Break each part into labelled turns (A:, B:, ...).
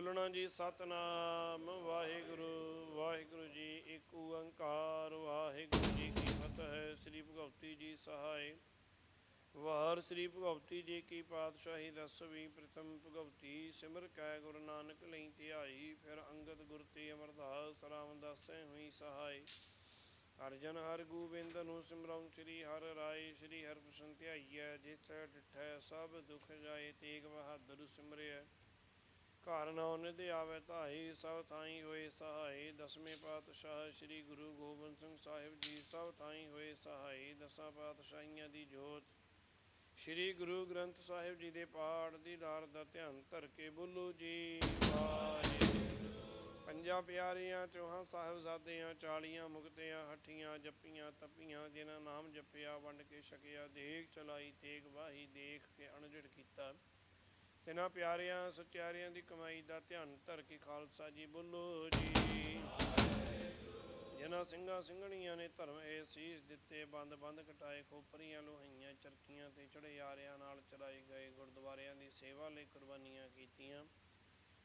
A: ਬੋਲਣਾ ਜੀ ਸਤਨਾਮ, ਵਾਹਿਗੁਰੂ ਵਾਹਿਗੁਰੂ ਜੀ ਇੱਕ ਓੰਕਾਰ, ਵਾਹਿਗੁਰੂ ਜੀ ਕੀ ਫਤਿਹ। ਸ੍ਰੀ ਭਗਵਤੀ ਜੀ ਸਹਾਇ ਵਾਰ ਸ੍ਰੀ ਭਗਵਤੀ ਜੀ ਕੀ ਪਾਤਸ਼ਾਹੀ ਦਸਵੀਂ ਪ੍ਰਥਮ ਭਗਵਤੀ, ਸਿਮਰ ਕੈ ਗੁਰੂ ਨਾਨਕ ਲਈ ਧਿਆਈ, ਫਿਰ ਅੰਗਦ ਗੁਰ ਤੇ ਅਮਰਦਾਸ ਰਾਮਦਾਸੈ ਹੋਈ ਸਹਾਇ ਅਰਜਨ ਹਰ ਗੋਬਿੰਦ ਨੂੰ ਸਿਮਰਉ, ਸ੍ਰੀ ਹਰ ਰਾਏ, ਸ੍ਰੀ ਹਰਿ ਧਿਆਈਐ ਜਿਸ ਡਿਠੈ ਸਭ ਦੁਖ ਜਾਏ, ਤੇਗ ਬਹਾਦਰ ਸਿਮਰਿਐ। ਘਰ ਨਾਉ ਦੇ ਆਵੇ ਧਾਈ ਸਭ ਥਾਈ ਹੋਏ ਸਹਾਈ। ਦਸਵੇਂ ਪਾਤਸ਼ਾਹ ਸ੍ਰੀ ਗੁਰੂ ਗੋਬਿੰਦ ਸਿੰਘ ਸਾਹਿਬ ਜੀ, ਸਭ ਥਾਈ ਹੋਏ ਸਹਾਈ। ਦਸਾਂ ਪਾਤਸ਼ਾਹੀਆਂ ਦੀ ਜੋਤ। ਸ੍ਰੀ ਗੁਰੂ ਗ੍ਰੰਥ ਸਾਹਿਬ ਜੀ ਦੇ ਪਾਠ ਦੀ ਦਾਰ ਦਾ ਧਿਆਨ ਧਰ ਕੇ ਬੋਲੋ ਜੀ, ਵਾਹਿਗੁਰੂ। ਪੰਜਾਂ ਪਿਆਰੀਆਂ, ਚੌਹਾਂ ਸਾਹਿਬਜ਼ਾਦਿਆਂ, ਚਾਲੀਆਂ ਮੁਕਤਿਆਂ, ਹੱਠੀਆਂ ਜੱਪੀਆਂ, ਤੱਪੀਆਂ, ਜਿਨ੍ਹਾਂ ਨਾਮ ਜਪਿਆ, ਵੰਡ ਕੇ ਛਕਿਆ ਦੇਖ ਚਲਾਈ, ਤੇਗ ਵਾਹੀ, ਦੇਖ ਕੇ ਅਣਜੜ ਕੀਤਾ। ਤਿਨਾਂ ਪਿਆਰਿਆਂ, ਸਚਿਆਰਿਆਂ ਦੀ ਕਮਾਈ ਦਾ ਧਿਆਨ ਧਰ ਕੇ ਖਾਲਸਾ ਜੀ ਬੋਲੋ ਜੀ। ਜਿਨ੍ਹਾਂ ਸਿੰਘਾਂ ਸਿੰਘਣੀਆਂ ਨੇ ਧਰਮ ਇਹ ਸੀਸ ਦਿੱਤੇ, ਬੰਦ ਬੰਦ ਕਟਾਏ, ਖੋਪਰੀਆਂ ਲੋਹਾਈਆਂ, ਚਰਖੀਆਂ ਤੇ ਚੜੇ ਯਾਰਿਆਂ ਨਾਲ ਚਲਾਏ ਗਏ ਗੁਰਦੁਆਰਿਆਂ ਦੀ ਸੇਵਾ ਲਈ ਕੁਰਬਾਨੀਆਂ ਕੀਤੀਆਂ।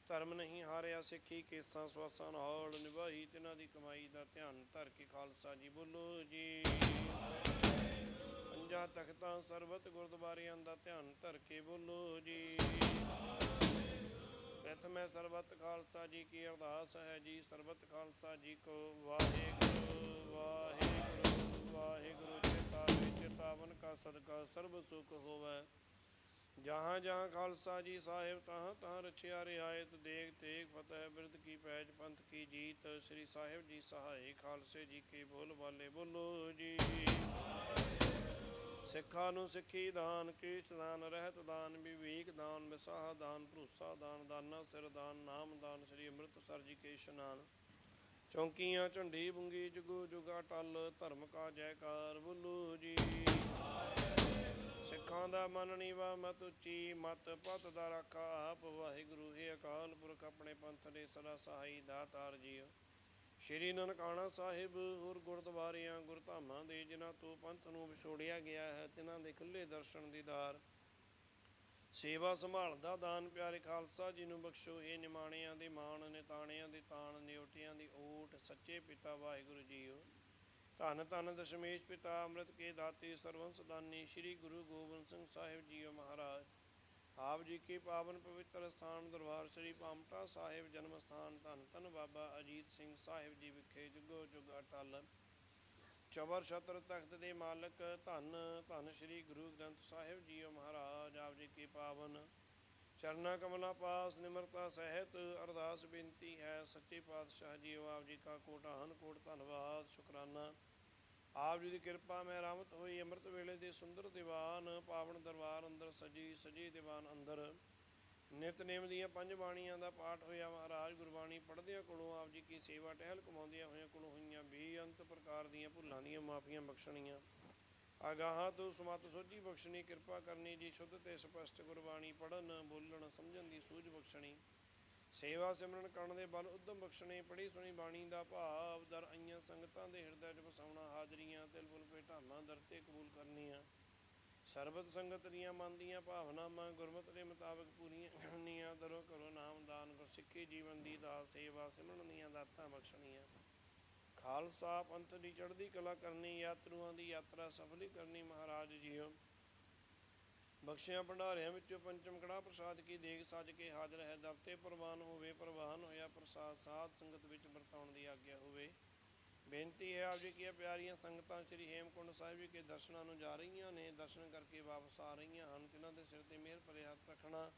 A: ਧਰਮ ਨਹੀਂ ਹਾਰਿਆ, ਸਿੱਖੀ ਕੇਸਾਂ ਸਵਾਸਾਂ ਨਾਲ ਨਿਭਾਈ, ਤਿਨਾਂ ਦੀ ਕਮਾਈ ਦਾ ਧਿਆਨ ਧਰ ਕੇ ਖਾਲਸਾ ਜੀ ਬੋਲੋ ਜੀ। ਪੰਜਾਂ ਤਖਤਾਂ ਸਰਬਤ ਗੁਰਦੁਆਰਿਆਂ ਦਾ ਧਿਆਨ ਧਰ ਕੇ ਬੋਲੋ ਜੀ। ਪ੍ਰਥਮੇ ਸਰਬਤ ਖਾਲਸਾ ਜੀ ਕੀ ਅਰਦਾਸ ਹੈ ਜੀ, ਸਰਬਤ ਖਾਲਸਾ ਜੀ ਕੋ ਵਾਹਿਗੁਰੂ ਵਾਹਿਗੁਰੂ ਵਾਹਿਗੁਰੂ, ਚੇਤਾ ਚੇਤਾਵਨ ਕਾ ਸਦਕਾ, ਸਰਬ ਸੁਖ ਹੋਵੇ। ਜਹਾਂ ਜਹਾਂ ਖਾਲਸਾ ਜੀ ਸਾਹਿਬ, ਤਹਾਂ ਤਹਾਂ ਰਛਿਆ ਰਿਆਇਤ ਦੇਖ ਤੇਗ ਫਤਿਹ ਬਿਰਦ ਕੀ ਪੈਜ ਪੰਥ ਕੀ ਜੀਤ, ਸ੍ਰੀ ਸਾਹਿਬ ਜੀ ਸਹਾਈ ਖਾਲਸੇ ਜੀ ਕੇ ਬੋਲ ਵਾਲੇ ਬੋਲੋ ਜੀ। ਸਿੱਖਾਂ ਨੂੰ ਸਿੱਖੀ ਦਾਨ, ਕੀਸ਼ ਦਾਨ, ਰਹਿਤ ਦਾਨ, ਵਿਵੇਕ ਦਾਨ, ਵਿਸਾਹ ਦਾਨ, ਭਰੋਸਾ ਦਾਨ, ਦਾਨਾ ਸਿਰ ਦਾਨ, ਨਾਮ ਦਾਨ, ਸ੍ਰੀ ਅੰਮ੍ਰਿਤਸਰ ਜੀ ਕੇ ਇਸ਼ਨਾਨ। ਚੌਂਕੀਆਂ, ਝੰਡੀ, ਬੁੰਗੀ, ਜੁਗੋ ਜੁਗਾ, ਟਲ, ਧਰਮ ਕਾ ਜੈਕਾਰ, ਬੋਲੋ ਜੀ। ਸਿੱਖਾਂ ਦਾ ਮਨ ਨੀਵਾ ਮਤ ਉੱਚੀ ਮਤ ਪਤ ਦਾ ਰਾਖਾ ਆਪ। ਵਾਹਿਗੁਰੂ, ਹੈ ਅਕਾਲ ਪੁਰਖ, ਆਪਣੇ ਪੰਥ ਦੇ ਸਦਾ ਸਹਾਈ ਦਾਤਾਰ ਜੀਓ। ਸ਼੍ਰੀ ਨਨਕਾਣਾ ਸਾਹਿਬ, ਹੋਰ ਗੁਰਦੁਆਰਿਆਂ, ਗੁਰਧਾਮਾਂ ਦੇ, ਜਿਨ੍ਹਾਂ ਤੋਂ ਪੰਥ ਨੂੰ ਵਿਛੋੜਿਆ ਗਿਆ ਹੈ ਤਿਨਾਂ ਦੇ ਖੁੱਲੇ ਦਰਸ਼ਨ ਦੀਦਾਰ ਸੇਵਾ ਸੰਭਾਲ ਦਾ ਦਾਨ, ਪਿਆਰੇ ਖਾਲਸਾ ਜੀ ਨੂੰ ਬਖਸ਼ੋ। ਇਹ ਨਿਮਾਣਿਆਂ ਦੇ ਮਾਣ, ਨਿਤਾਣਿਆਂ ਦੇ ਤਾਣ, ਨਿਉਟਿਆਂ ਦੀ ਓਟ, ਸੱਚੇ ਪਿਤਾ ਵਾਹਿਗੁਰੂ ਜੀਓ। ਧੰਨ ਧੰਨ ਦਸ਼ਮੇਸ਼ ਪਿਤਾ ਅੰਮ੍ਰਿਤ ਕੇ ਦਾਤੇ ਸਰਵੰਸ ਦਾਨੀ ਸ੍ਰੀ ਗੁਰੂ ਗੋਬਿੰਦ ਸਿੰਘ ਸਾਹਿਬ ਜੀਓ ਮਹਾਰਾਜ। ਆਪ ਜੀ ਕੀ ਪਾਵਨ ਪਵਿੱਤਰ ਸਥਾਨ ਦਰਬਾਰ ਸ੍ਰੀ ਪਾਮਟਾ ਸਾਹਿਬ ਜਨਮ ਸਥਾਨ ਧੰਨ ਧੰਨ ਬਾਬਾ ਅਜੀਤ ਸਿੰਘ ਸਾਹਿਬ ਜੀ ਵਿਖੇ ਜੁਗੋ ਜੁਗ ਅਟਲ। ਚਵਰ ਛਤਰ ਤਖਤ ਦੇ ਮਾਲਕ ਧੰਨ ਧੰਨ ਸ੍ਰੀ ਗੁਰੂ ਗ੍ਰੰਥ ਸਾਹਿਬ ਜੀਓ ਮਹਾਰਾਜ, ਆਪ ਜੀ ਕੀ ਪਾਵਨ। ਚਰਨਾ ਕਮਲਾ ਪਾਸ ਨਿਮਰਤਾ ਸਹਿਤ ਅਰਦਾਸ ਬੇਨਤੀ ਹੈ। ਸੱਚੇ ਪਾਤਸ਼ਾਹ ਜੀ ਆਪ ਜੀ ਕਾ ਕੋਟਾ ਹਨ ਕੋਟ ਧੰਨਵਾਦ, ਸ਼ੁਕਰਾਨਾ। ਆਪ ਜੀ ਦੀ ਕਿਰਪਾ, ਮੈਂ ਰਾਮਤ ਹੋਈ ਅੰਮ੍ਰਿਤ ਵੇਲੇ ਦੇ ਸੁੰਦਰ ਦੀਵਾਨ, ਪਾਵਨ ਦਰਬਾਰ ਅੰਦਰ ਸਜੀ ਸਜੀ ਦੀਵਾਨ ਅੰਦਰ। ਨਿਤਨੇਮ ਦੀਆਂ ਪੰਜ ਬਾਣੀਆਂ ਦਾ ਪਾਠ ਹੋਇਆ। ਮਹਾਰਾਜ ਗੁਰਬਾਣੀ ਪੜ੍ਹਦਿਆਂ ਕੋਲੋਂ ਆਪ ਜੀ ਕੀ ਸੇਵਾ ਟਹਿਲ ਕਮਾਉਂਦਿਆਂ ਹੋਇਆਂ ਕੋਲੋਂ ਹੋਈਆਂ ਵੀ ਅੰਤ ਪ੍ਰਕਾਰ ਦੀਆਂ ਭੁੱਲਾਂ ਦੀਆਂ ਮਾਫੀਆਂ ਬਖਸ਼ਣੀਆਂ। ਆਗਾਹਾਂ ਤੋਂ ਸਮਤ ਸੋਝੀ ਬਖਸ਼ਣੀ, ਕਿਰਪਾ ਕਰਨੀ ਜੀ, ਸ਼ੁੱਧ ਤੇ ਸਪਸ਼ਟ ਗੁਰਬਾਣੀ ਪੜਨ ਬੋਲਣ, ਸਮਝਣ ਦੀ ਸੂਝ ਬਖਸ਼ਣੀ। ਸੇਵਾ ਸਿਮਰਨ ਕਰਨ ਦੇ ਬਲ ਉਦਮ ਬਖਸ਼ਣੇ ਪੜੀ ਸੁਣੀ ਬਾਣੀ ਦਾ ਭਾਵ, ਦਰ ਆਈਆਂ ਸੰਗਤਾਂ ਦੇ ਹਿਰਦੇ 'ਚ ਵਸਾਉਣਾ, ਹਾਜ਼ਰੀਆਂ, ਤਿਲ ਬੁਲ ਭੇਟਾਵਾਂ ਦਰ ਤੇ ਕਬੂਲ ਕਰਨੀਆਂ। ਸਰਬਤ ਸੰਗਤ ਦੀਆਂ ਮਨ ਦੀਆਂ ਭਾਵਨਾਵਾਂ, ਗੁਰਮਤਿ ਦੇ ਮੁਤਾਬਕ ਪੂਰੀਆਂ ਕਰਨੀਆਂ। ਦਰੋ ਕਰੋ ਨਾਮਦਾਨ ਗੁਰਸਿੱਖੀ ਜੀਵਨ ਦੀ ਦਾ ਸੇਵਾ ਸਿਮਰਨ ਦੀਆਂ ਦਾਤਾਂ ਬਖਸ਼ਣੀਆਂ। ਖਾਲਸਾ ਪੰਥ ਦੀ ਚੜ੍ਹਦੀ ਕਲਾ ਕਰਨੀ, ਯਾਤਰੂਆਂ ਦੀ ਯਾਤਰਾ ਸਫਲੀ ਕਰਨੀ ਮਹਾਰਾਜ ਜੀਓ। ਬਖਸ਼ਿਆ ਭੰਡਾਰਿਆਂ ਵਿੱਚੋਂ ਪੰਚਮ ਕੜਾ ਪ੍ਰਸਾਦ ਕੀ ਦੇਗ ਸੱਜ ਕੇ ਹਾਜ਼ਰ ਹੈ, ਦਰ ਤੇ ਪ੍ਰਵਾਨ ਹੋਵੇ, ਪ੍ਰਵਾਨ ਹੋਇਆ ਪ੍ਰਸਾਦ ਸਾਧ ਸੰਗਤ ਵਿੱਚ ਵਰਤਾਉਣ ਦੀ ਆਗਿਆ ਹੋਵੇ। ਬੇਨਤੀ ਹੈ ਆਪ ਜੀ ਕੀ ਪਿਆਰੀਆਂ ਸੰਗਤਾਂ, ਸ੍ਰੀ ਹੇਮਕੁੰਡ ਸਾਹਿਬ ਜੀ ਕੇ ਦਰਸ਼ਨਾਂ ਨੂੰ ਜਾ ਰਹੀਆਂ ਨੇ, ਦਰਸ਼ਨ ਕਰਕੇ ਵਾਪਸ ਆ ਰਹੀਆਂ ਹਨ, ਤਿਨਾਂ ਦੇ ਸਿਰ ਤੇ ਮਿਹਰ ਭਰੇ ਹੱਥ ਰੱਖਣਾ।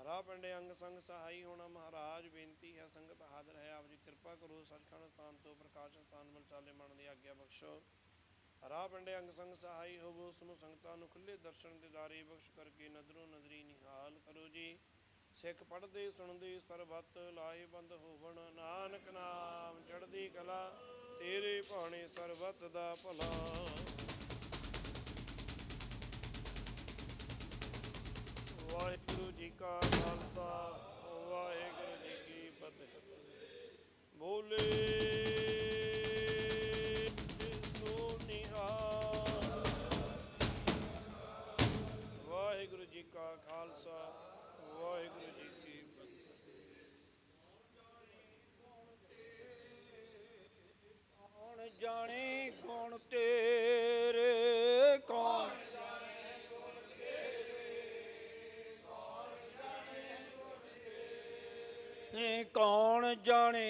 A: ਹਰਾ ਪਿੰਡੇ ਅੰਗ ਸੰਗ ਸਹਾਈ ਹੋਣਾ ਮਹਾਰਾਜ, ਬੇਨਤੀ ਹੈ ਸੰਗਤ ਹਾਜ਼ਰ ਹੈ, ਆਪ ਜੀ ਕਿਰਪਾ ਕਰੋ, ਸੱਚਖੰਡ ਸਥਾਨ ਤੋਂ ਪ੍ਰਕਾਸ਼ ਸਥਾਨ ਵੱਲ ਚਾਲੇ ਮਨ ਦੀ ਆਗਿਆ ਬਖਸ਼ੋ। ਹਰਾ ਪਿੰਡੇ ਅੰਗ ਸੰਗ ਸਹਾਈ ਹੋਵੋ ਉਸ ਸੰਗਤਾਂ ਨੂੰ ਖੁੱਲੇ ਦਰਸ਼ਨ ਦਿਦਾਰੇ ਬਖਸ਼ ਕਰਕੇ ਨਦਰੋਂ ਨਦਰੀ ਨਿਹਾਲ ਕਰੋ ਜੀ। ਸਿੱਖ ਪੜ੍ਹਦੇ, ਸੁਣਦੇ, ਸਰਬੱਤ ਲਾਹੇਬੰਦ ਹੋਵਣ, ਨਾਨਕ ਨਾਮ ਚੜ੍ਹਦੀ ਕਲਾ, ਤੇਰੇ ਭਾਣੇ ਸਰਬੱਤ ਦਾ ਭਲਾ। ਵਾਹਿਗੁਰੂ। ਬੋਲੇ। ਵਾਹਿਗੁਰੂ ਜੀ ਕਾ ਖਾਲਸਾ, ਵਾਹਿਗੁਰੂ ਜੀ ਕੀ ਫਤਿਹ।
B: ਕੌਣ ਜਾਣੇ, ਕੌਣ ਤੇਰੇ, ਕੌਣ ਕੌਣ ਜਾਣੇ।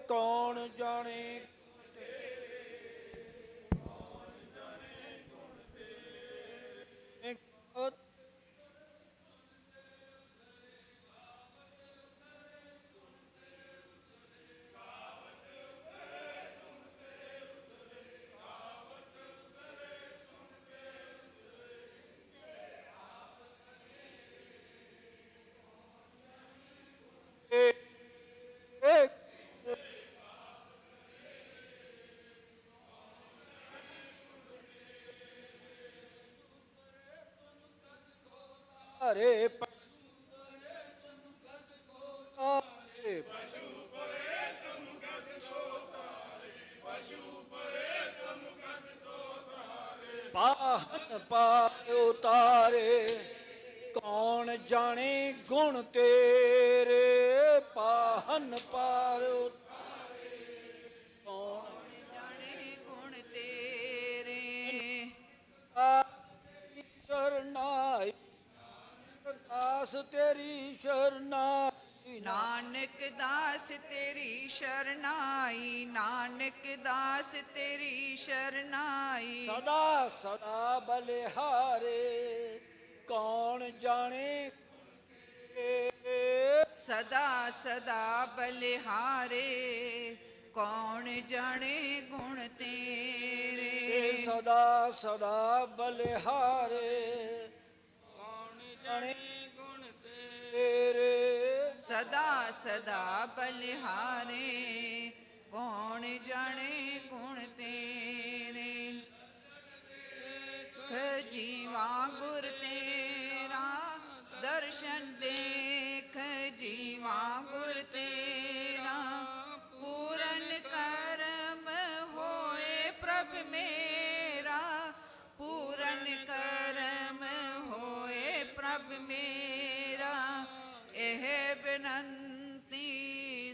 B: ਹਰੇ ਹਰੇ ਪਾਹਨ ਪਾਇ ਉਤਾਰੇ ਕੌਣ ਜਾਣੇ ਗੁਣ ਤੇਰੇ? ਪਾਹਨ ਪਾਰ ਉਤਾਰੇ। ਦਾਸ ਤੇਰੀ ਸ਼ਰਨਾਈ
C: ਨਾਨਕ ਦਾਸ ਤੇਰੀ ਸ਼ਰਨਾਈ ਨਾਨਕ ਦਾਸ ਤੇਰੀ ਸ਼ਰਨਾਈ।
B: ਸਦਾ ਸਦਾ ਬਲਿਹਾਰੇ ਕੌਣ ਜਾਣੇ?
C: ਸਦਾ ਸਦਾ ਬਲਿਹਾਰੇ ਕੌਣ ਜਾਣੇ ਗੁਣ ਤੇਰੇ?
B: ਸਦਾ ਸਦਾ ਬਲਿਹਾਰੇ ਕੌਣ ਜਾਣੇ ਤੇਰੇ
C: ਸਦਾ ਸਦਾ ਬਲਿਹਾਰੇ ਕੌਣ ਜਾਣੇ ਗੁਣ ਤੇਰੇ? ਖ ਜੀਵਾ ਗੁਰ ਤੇਰਾ ਦਰਸ਼ਨ ਦੇ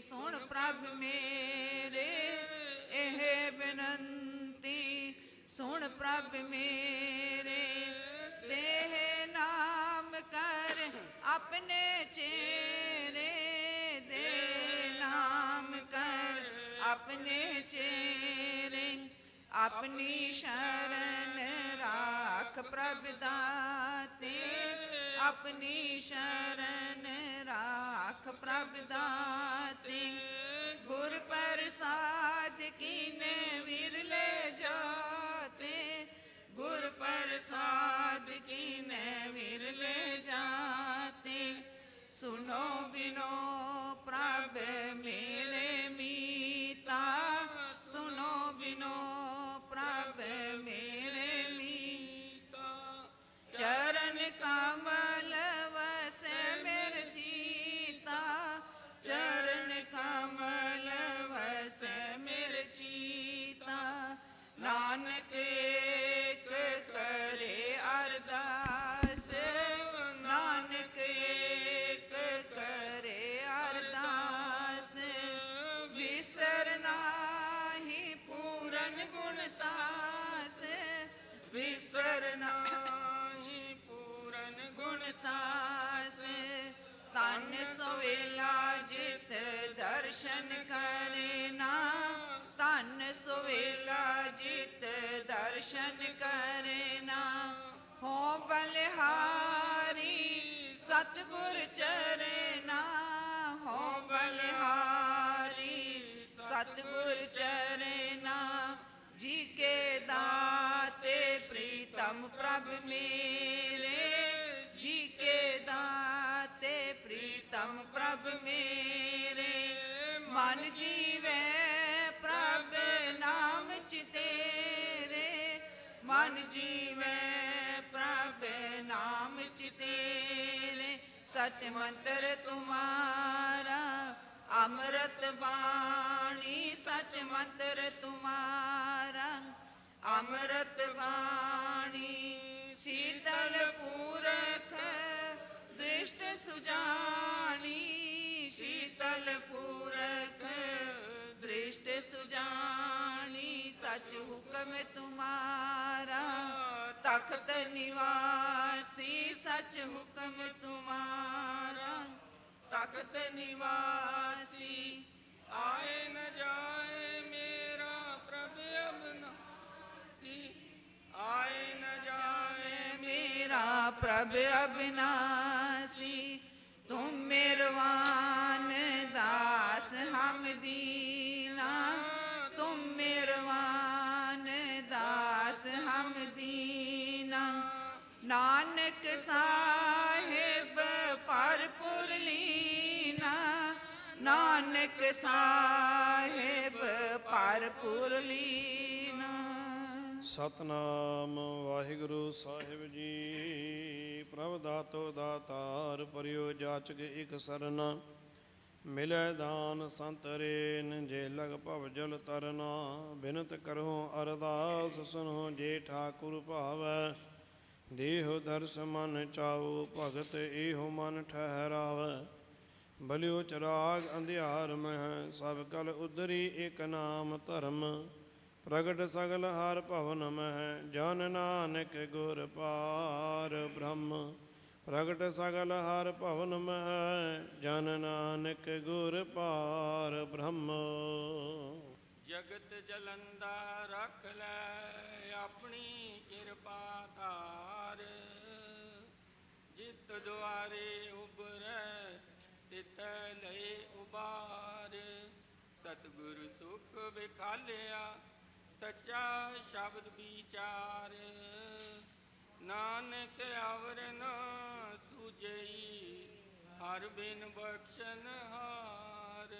C: ਸੁਣ ਪ੍ਰਭ ਮੇਰੇ, ਇਹ ਬੇਨੰਤੀ ਸੁਣ ਪ੍ਰਭ ਮੇਰੇ, ਦੇਹ ਨਾਮ ਕਰ ਆਪਣੇ ਚੇਰੇ ਦੇ ਨਾਮ ਕਰ ਆਪਣੇ ਚੇਰੇ, ਆਪਣੀ ਸ਼ਰਨ ਰਾਖ ਪ੍ਰਭ ਦਾਤੇ। ਆਪਣੀ ਸ਼ਰਨ ਰਾਖ ਪ੍ਰਭ ਦਾਤੇ। ਗੁਰ ਪ੍ਰਸਾਦ ਕੀਨੇ ਵਿਰਲੇ ਜਾਤੇ। ਗੁਰ ਪ੍ਰਸਾਦ ਕੀਨੇ ਵਿਰਲੇ ਜਾਤੇ। ਵਿਸਰ ਨਾਹੀ ਪੂਰਨ ਗੁਣਤਾਸ ਤਨ ਸੋਵੇਲਾ ਜਿਤ ਦਰਸ਼ਨ ਕਰੇ ਨਾ। ਤਨ ਸੋਵੇਲਾ ਜਿਤ ਦਰਸ਼ਨ ਕਰਨਾ ਹੋ ਬਲਿਹਾਰੀ ਸਤਿਗੁਰ ਚਰਨਾ ਹੋ ਬਲਿਹਾਰੀ ਸਤਿਗੁਰ ਚਰਨਾ ਜੀ ਕੇ ਦਾਤੇ ਧਰਮ ਪ੍ਰਭ ਮੇਰੇ, ਜੀ ਕੇ ਦਾਤੇ ਪ੍ਰੀਤਮ ਪ੍ਰਭ ਮੇਰੇ। ਮਨ ਜੀਵੇ ਪ੍ਰਭ ਨਾਮ ਚਿਤੇਰੇ ਮਨ ਜੀਵੇ ਪ੍ਰਭ ਨਾਮ ਚਿਤੇਰੇ ਸਚ ਮੰਤਰ ਤੁਮਾਰਾ अमृत ਬਾਣੀ सच ਮੰਤਰ तुम्हारा ਅੰਮ੍ਰਿਤ ਬਾਣੀ ਸ਼ੀਤਲ ਪੂਰਖ ਦ੍ਰਿਸ਼ਟ ਸੁਜਾਨੀ ਸ਼ੀਤਲ ਪੂਰਖ ਦ੍ਰਿਸ਼ਟ ਸੁਜਾਨੀ ਸਚ ਹੁਕਮ ਤੁਮਾਰਾ ਤਖਤ ਨਿਵਾਸੀ ਸਚ ਹੁਕਮ ਤੁਮਾਰਾ ਤਖਤ ਨਿਵਾਸੀ
B: ਆਏ ਨ ਜਾਏ ਆਏ ਨ ਜਾਵੇ
C: ਮੇਰਾ ਪ੍ਰਭ ਅਬਿਨਾਸੀ ਤੁਮ ਮਿਹਰਬਾਨ ਦਾਸ ਹਮ ਦੀਨਾ ਤੁਮ ਮਿਹਰਬਾਨ ਦਾਸ ਹਮ ਦੀਨਾ ਨਾਨਕ ਸਾਹਿਬ ਪਰਪੁਰ ਲੀਨਾ। ਨਾਨਕ ਸਾਹਿਬ ਪਰਪੁਰ ਲੀਨਾ।
A: ਸਤਨਾਮ ਵਾਹਿਗੁਰੂ ਸਾਹਿਬ ਜੀ। ਪ੍ਰਭ ਦਾਤੋ ਦਾਤਾਰ ਪਰਿਓ ਜਾਚਕ ਇਕ ਸਰਨਾ। ਮਿਲੈ ਦਾਨ ਸੰਤਰੇਨ ਜੇ ਲਗ ਭਵ ਜਲ ਤਰਨਾ। ਬਿਨਤ ਕਰੋ ਅਰਦਾਸ ਸੁਨੋ ਜੇ ਠਾਕੁਰ ਭਾਵੈ। ਦੇਹ ਦਰਸ ਮਨ ਚਾਉ, ਭਗਤ ਏਹੋ ਮਨ ਠਹਿਰਾਵੈ। ਬਲਿਓ ਚਰਾਗ ਅੰਧਿਆਰ ਮਹਿ ਸਭ ਕਲ ਉਦਰੀ ਇਕ ਨਾਮ ਧਰਮ। ਪ੍ਰਗਟ ਸਗਲ ਹਰ ਭਵਨ ਮਹਿ, ਜਨ ਨਾਨਕ ਗੁਰ ਪਾਰ ਬ੍ਰਹਮ। ਪ੍ਰਗਟ ਸਗਲ ਹਰ ਭਵਨ ਮਹਿ, ਜਨ ਨਾਨਕ ਗੁਰ ਪਾਰ ਬ੍ਰਹਮ।
B: ਜਗਤ ਜਲੰਦਾ ਰੱਖ ਲੈ ਆਪਣੀ ਕਿਰਪਾ ਧਾਰ। ਜਿਤ ਦੁਆਰੇ ਉਬਰੈ ਤਿਤ ਲਏ ਉਬਾਰ ਸਤਿਗੁਰ ਸੁਖ ਵਿਖਾਲਿਆ ਸੱਚਾ ਸ਼ਬਦ ਵਿਚਾਰ। ਨਾਨਕ ਆਵਰਨ ਸੁਜਈ, ਹਰ ਬਿਨ ਬਖਸ਼ਨ ਹਾਰ।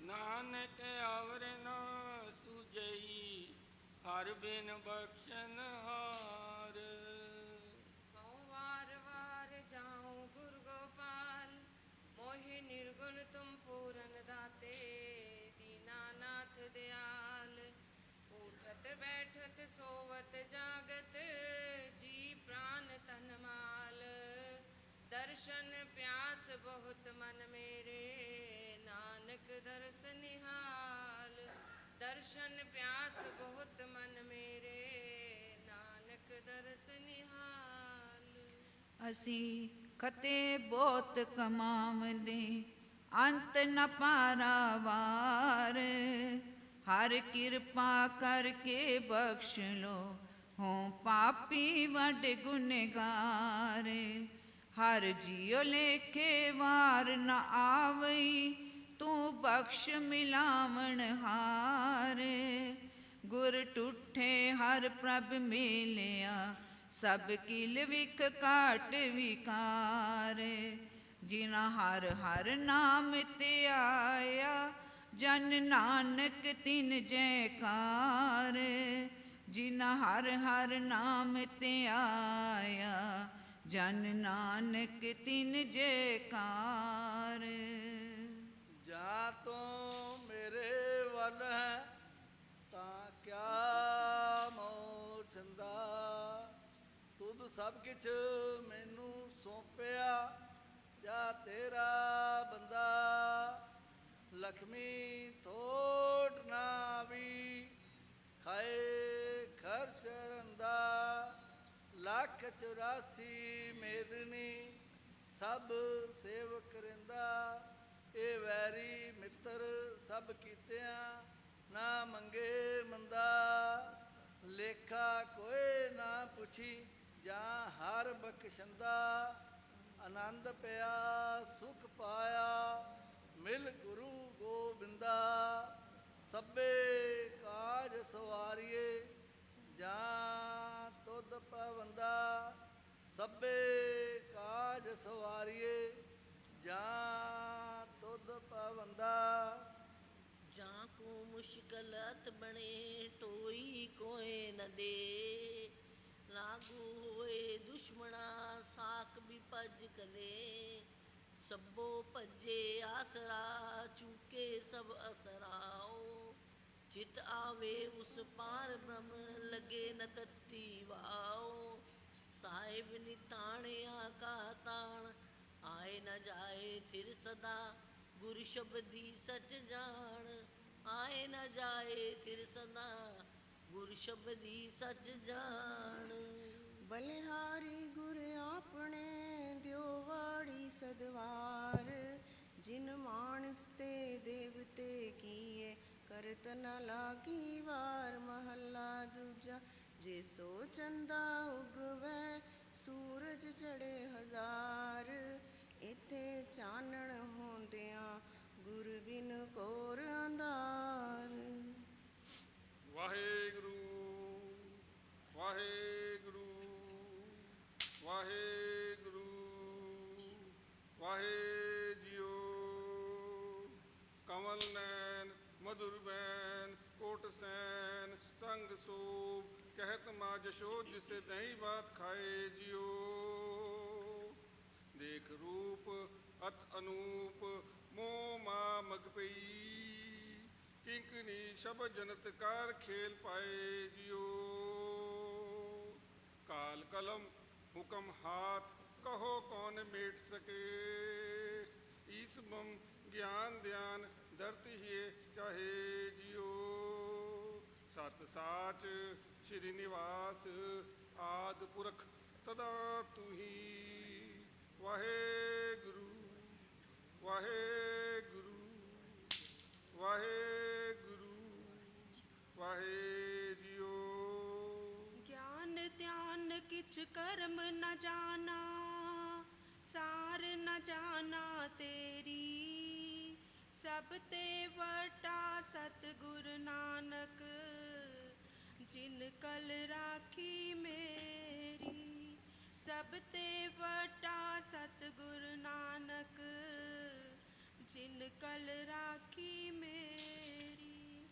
B: ਨਾਨਕ ਆਵਰਨ ਸੁਜਈ, ਹਰ ਬਿਨ ਬਖਸ਼ਨ ਹਾਰ।
D: ਹਉ ਵਾਰ ਵਾਰ ਜਾਉ ਗੁਰ ਗੋਪਾਲ, ਮੋਹਿ ਨਿਰਗੁਣ ਤੁਮ ਸੋਵਤ ਜਾਗਤ, ਜੀ ਪ੍ਰਾਨ ਤਨ ਮਾਲ। ਦਰਸ਼ਨ ਪਿਆਸ ਬਹੁਤ ਮਨ ਮੇਰੇ, ਨਾਨਕ ਦਰਸ ਨਿਹਾਲ। ਦਰਸ਼ਨ ਪਿਆਸ ਬਹੁਤ ਮਨ ਮੇਰੇ, ਨਾਨਕ ਦਰਸ ਨਿਹਾਲ।
C: ਅਸੀਂ ਖਤੇ ਬਹੁਤ ਕਮਾਵਦੇ, ਅੰਤ ਨ ਪਾਰਾਵਾਰ। ਹਰ ਕਿਰਪਾ ਕਰਕੇ ਬਖਸ਼ ਲੋ ਹੋ ਪਾਪੀ ਵੱਡ ਗੁਨੇਗਾਰ। ਹਰ ਜਿਉ ਲੇਖੇ ਵਾਰ ਨ ਆਵਈ, ਤੂੰ ਬਖਸ਼ ਮਿਲਾਵਣ ਹਾਰ। ਗੁਰ ਟੁੱਠੇ ਹਰ ਪ੍ਰਭ ਮਿਲਿਆ, ਸਭ ਕਿਲ ਵਿਖ ਕਾਟ ਵਿਕਾਰ। ਜਿਨਾ ਹਰ ਹਰ ਨਾਮ ਤੇ ਆਇਆ ਜਨ ਨਾਨਕ ਤਿਨ ਜੈਕਾਰ, ਜਿਨਾ ਹਰ ਹਰ ਨਾਮ ਤੇ ਆਇਆ, ਜਨ ਨਾਨਕ ਤਿਨ ਜੈਕਾਰ।
E: ਜਾ ਤੂੰ ਮੇਰੇ ਵੱਲ ਹੈ, ਤਾਂ ਕਿਆ ਮੋ ਚੰਦਾ ਤੁਧ ਸਭ ਕਿਛ ਮੈਨੂੰ ਸੌਂਪਿਆ, ਜਾਂ ਤੇਰਾ ਬੰਦਾ ਲਖਮੀ ਥੋਟ ਨਾ ਵੀ ਖਾਏ ਖਰਚ ਰੰਦਾ ਲੱਖ 84 ਮੇਦਨੀ ਸਭ ਸੇਵਕ ਰਿੰਦਾ ਇਹ ਵੈਰੀ ਮਿੱਤਰ ਸਭ ਕੀਤਿਆਂ ਨਾ ਮੰਗੇ ਮੰਦਾ। ਲੇਖਾ ਕੋਏ ਨਾ ਪੁੱਛੀ ਜਾਂ ਹਰ ਬਖਸ਼ੰਦਾ। ਆਨੰਦ ਪਿਆ, ਸੁਖ ਪਾਇਆ। ਮਿਲ ਗੁਰੂ ਗੋਬਿੰਦਾ, ਸਭੇ ਕਾਜ ਸਵਾਰੀਏ, ਜਾਂ ਤੁਧ ਪਵੰਦਾ, ਸਭੇ ਕਾਜ ਸਵਾਰੀਏ, ਜਾਂ ਤੁਧ ਪਵੰਦਾ।
F: ਜਾਂ ਕੋ ਮੁਸ਼ਕਲਤ ਬਣੇ, ਟੋਈ ਕੋਏ ਨ ਦੇ।
G: ਲਾਗੂ ਹੋਏ ਦੁਸ਼ਮਣਾ ਸਾਕ ਵੀ ਭੱਜ ਕਲੇ। ਸਭੋ ਭੱਜੇ ਆਸਰਾ, ਚੁਕੇ ਸਭ ਅਸਰਾਓ। ਚਿਤ ਆਵੇ ਉਸ ਪਾਰ ਬ੍ਰਹਮ, ਲਗੇ ਨ ਤਤੀ ਵਾਓ। ਸਾਹਿਬ ਨਿਤਾਣਿਆ ਕਾ ਤਾਣ, ਆਏ ਨ ਜਾਏ ਥਿਰ ਸਦਾ, ਗੁਰ ਸ਼ਬਦੀ ਸਚ ਜਾਣ। ਆਏ ਨ ਜਾਏ ਥਿਰ ਸਦਾ, ਗੁਰ ਸ਼ਬਦੀ ਸਚ ਜਾਣ।
H: ਬਲਿਹਾਰੀ ਗੁਰ ਆਪਣੇ ਦਿਓ ਵਾੜੀ ਸਦਵਾਰ। ਜਿਨ ਮਾਨਸ ਤੇ ਦੇਵਤੇ ਕੀਏ, ਕਰਤ ਨ ਲਾਗੀ ਵਾਰ ਮਹੱਲਾ ਦੂਜਾ। ਜੇ ਸੋ ਚੰਦਾ ਉਗਵੇ, ਸੂਰਜ ਚੜੇ ਹਜ਼ਾਰ। ਇਥੇ ਚਾਨਣ ਹੁੰਦਿਆਂ ਗੁਰ ਬਿਨ ਕੋਰ ਅੰਧਾਰ।
I: ਵਾਹਿਗੁਰੂ ਵਾਹਿਗੁਰੂ। ਵਾਹਿਗੁਰੂ ਵਾਹਿ ਜਿਉ ਕਮਲ ਨੈਣ ਮధుਰ ਬੈਨ ਕੋਟ ਸੈਨ ਸੰਗ ਸੂਪ ਕਹਿਤ ਮਾ ਜਸ਼ੋ ਜਿਸੇ ਦਹੀਂ ਬਾਤ ਖਾਏ ਜਿਓ ਦੇਖ ਰੂਪ ਅਤ ਅਨੂਪ ਮੋ ਮਾ ਮਗ ਪਈ। ਕਿੰਕਨੀ ਸ਼ਬ ਜਨਤ ਕਾਰ ਖੇਲ ਪਾਏ ਜਿਓ ਕਾਲ ਕਲਮ ਹੁਕਮ ਹਾਥ ਕਹੋ ਕੌਣ ਮੇਟ ਸਕੇ ਈਸ ਬਮ ਗਿਆਨ ਧਿਆਨ ਧਰਤੀ ਹੀ ਚਾਹੇ ਜਿਉ ਸਤ ਸਾਚ ਸ਼੍ਰੀ ਨਿਵਾਸ ਆਦ ਪੁਰਖ ਸਦਾ ਤੂੰ ਹੀ ਵਾਹਿਗੁਰੂ ਵਾਹਿਗੁਰੂ ਵਾਹਿਗੁਰੂ ਵਾਹਿ ਜਿਉ
H: ਜਾਣ ਕਿਛ ਕਰਮ ਨ ਜਾਣਾ, ਸਾਰ ਨ ਜਾਣਾ ਤੇਰੀ। ਸਭ ਤੇ ਵਟਾ ਸਤਗੁਰ ਨਾਨਕ, ਜਿਨ ਕਲ ਰਾਖੀ ਮੇਰੀ। ਸਭ ਤੇ ਵਟਾ ਸਤਗੁਰ ਨਾਨਕ, ਜਿਨ ਕਲ ਰਾਖੀ ਮੇਰੀ।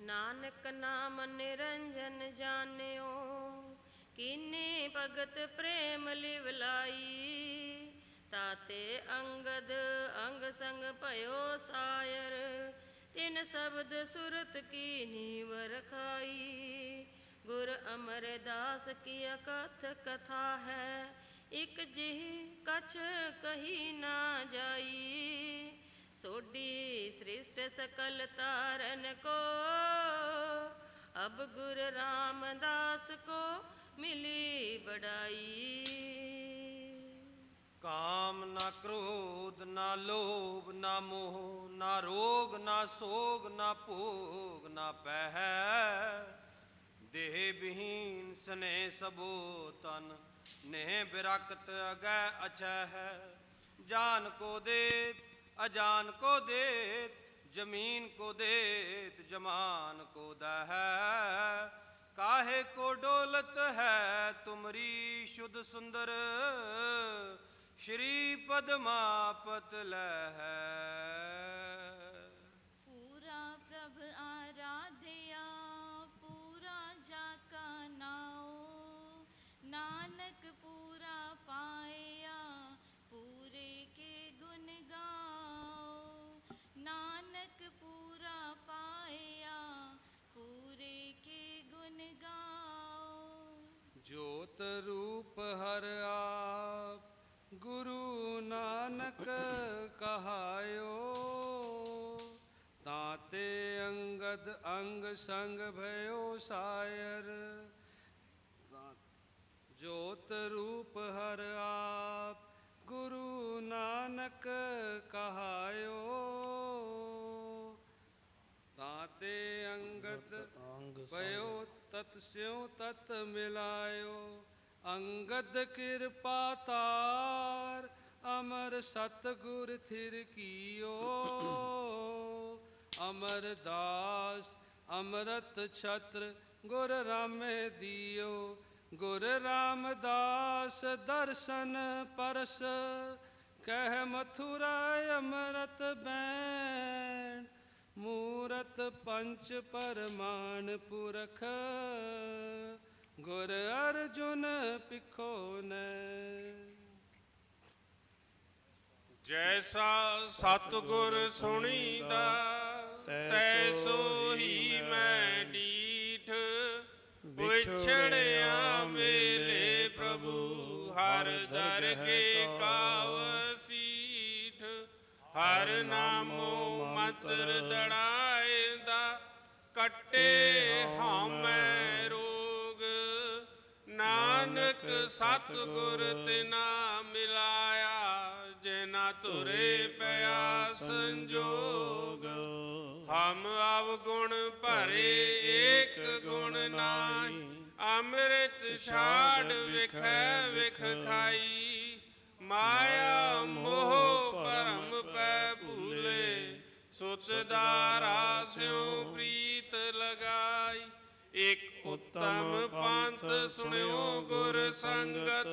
J: ਨਾਨਕ ਨਾਮ ਨਿਰੰਜਨ ਜਾਣਿਓ ਕੀਨੇ ਭਗਤ ਪ੍ਰੇਮ ਲਿਵ ਲਾਈ। ਤਾਤੇ ਅੰਗਦ ਅੰਗ ਸੰਗ ਭਇਓ ਸਾਇਰ। ਤਿਨ ਸ਼ਬਦ ਸੁਰਤ ਕੀ ਨੀਵ ਰਖਾਈ ਗੁਰ ਅਮਰਦਾਸ ਕੀ ਅਕਥ ਕਥਾ ਹੈ। ਇਕ ਜਿਹ ਕਛ ਕਹੀ ਨਾ ਜਾਈ। ਸੋਡੀ ਸ੍ਰਿਸ਼ਟ ਸਕਲ ਤਾਰਨ ਕੋ। ਅਬ ਗੁਰ ਰਾਮਦਾਸ ਕੋ ਮਿਲੀ ਬੜਾਈ
F: ਕਾਮ ਨਾ ਕ੍ਰੋਧ, ਨਾ ਲੋਭ, ਨਾ ਮੋਹ, ਨਾ ਰੋਗ, ਨਾ ਸੋਗ, ਨਾ ਭੋਗ, ਨਾ ਪਹਿ ਦੇਹ ਵਿਹੀਨ ਸਨੇ ਸਬੋ ਤਨ, ਨਹਿ ਬਿਰਕਤ ਅਗੈ ਅਛੈ ਹੈ ਜਾਨ ਕੋ ਦੇਤ, ਅਜਾਨ ਕੋ ਦੇਤ, ਜ਼ਮੀਨ ਕੋ ਦੇਤ, ਜਮਾਨ ਕੋ ਦਹਿ। ਕਾਹੇ ਕੋ ਡੋਲਤ ਹੈ ਤੁਮਰੀ ਸ਼ੁੱਧ ਸੁੰਦਰ? ਸ਼੍ਰੀ ਪਦਮਾਪਤ ਲਹਿ
K: ਹੈ। ਸੰਗ ਭਇਓ ਸਾਇਰ, ਜੋਤ ਰੂਪ ਹਰ ਆਪ, ਗੁਰੂ ਨਾਨਕ ਕਹਾਇਓ। ਤਾਤੇ ਅੰਗਦ ਭਇਓ, ਤਤ ਸਿਉ ਤਤ ਮਿਲਾਇਓ। ਅੰਗਦ ਕਿਰਪਾ ਤਾਰ, ਅਮਰ ਸਤਗੁਰ ਥਿਰ ਕੀਓ। ਅਮਰਦਾਸ ਅੰਮ੍ਰਿਤ ਛਤਰ ਗੁਰ ਰਾਮੇ ਦਿਓ, ਗੁਰ ਰਾਮਦਾਸ ਦਰਸ਼ਨ ਪਰਸ। ਕਹਿ ਮਥੁਰਾ ਅੰਮ੍ਰਿਤ ਬੈਣ, ਮੂਰਤ ਪੰਚ ਪਰਮਾਨ ਪੁਰਖ। ਗੁਰ ਅਰਜੁਨ ਪਿਖੋ ਨੇ।
L: ਜੈਸਾ ਸਤਿਗੁਰ ਸੁਣੀਦਾ ਤੈਸੋ ਹੀ ਮੈਂ ਡੀਠ ਵਿਛੜਿਆ ਮੇਲੇ ਪ੍ਰਭੂ, ਹਰ ਦਰ ਕੇ ਕਾਵਸੀਠ ਹਰ ਨਾਮੋ ਮਤਰ ਦੜਾਏਂਦਾ, ਕੱਟੇ ਹਮੈ ਰੋਗ। ਨਾਨਕ ਸਤਿਗੁਰ ਤਿਨਾ ਮਿਲਾਇਆ ਜਿਨਾ ਤੁਰੇ ਪਿਆ ਸੰਜੋਗ। ਹਮ ਅਵਗੁਣ ਭਰੇ ਏਕ ਗੁਣ ਨਾਹੀ। ਅੰਮ੍ਰਿਤ ਛਾੜ ਵਿਖੈ ਵਿਖ ਖਾਈ। ਮਾਇਆ ਮੋਹ ਪਰਮ ਪੈ ਭੂਲੇ। ਸੁਤ ਦਾਰਾ ਸਿਉ ਪ੍ਰੀਤ ਲਗਾਈ। ਇਕ ਉਤਮ ਪੰਥ ਸੁਣਿਓ ਗੁਰ ਸੰਗਤ।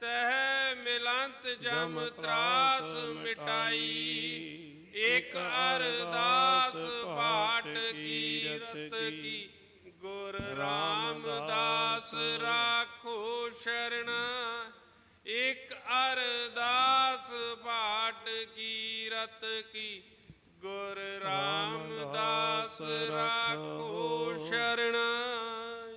L: ਤਹਿ ਮਿਲੰਤ ਜਮ ਤਰਾਸ ਮਿਟਾਈ। ਇਕ ਅਰਦਾਸ ਪਾਠ ਕੀਰਤ ਕੀ। ਗੁਰ ਰਾਮਦਾਸ ਰਾਖੋ ਸ਼ਰਣ ਇਕ ਅਰਦਾਸ ਪਾਠ ਕੀਰਤ ਕੀ। ਗੁਰ ਰਾਮਦਾਸ ਰਾਖੋ ਸ਼ਰਣ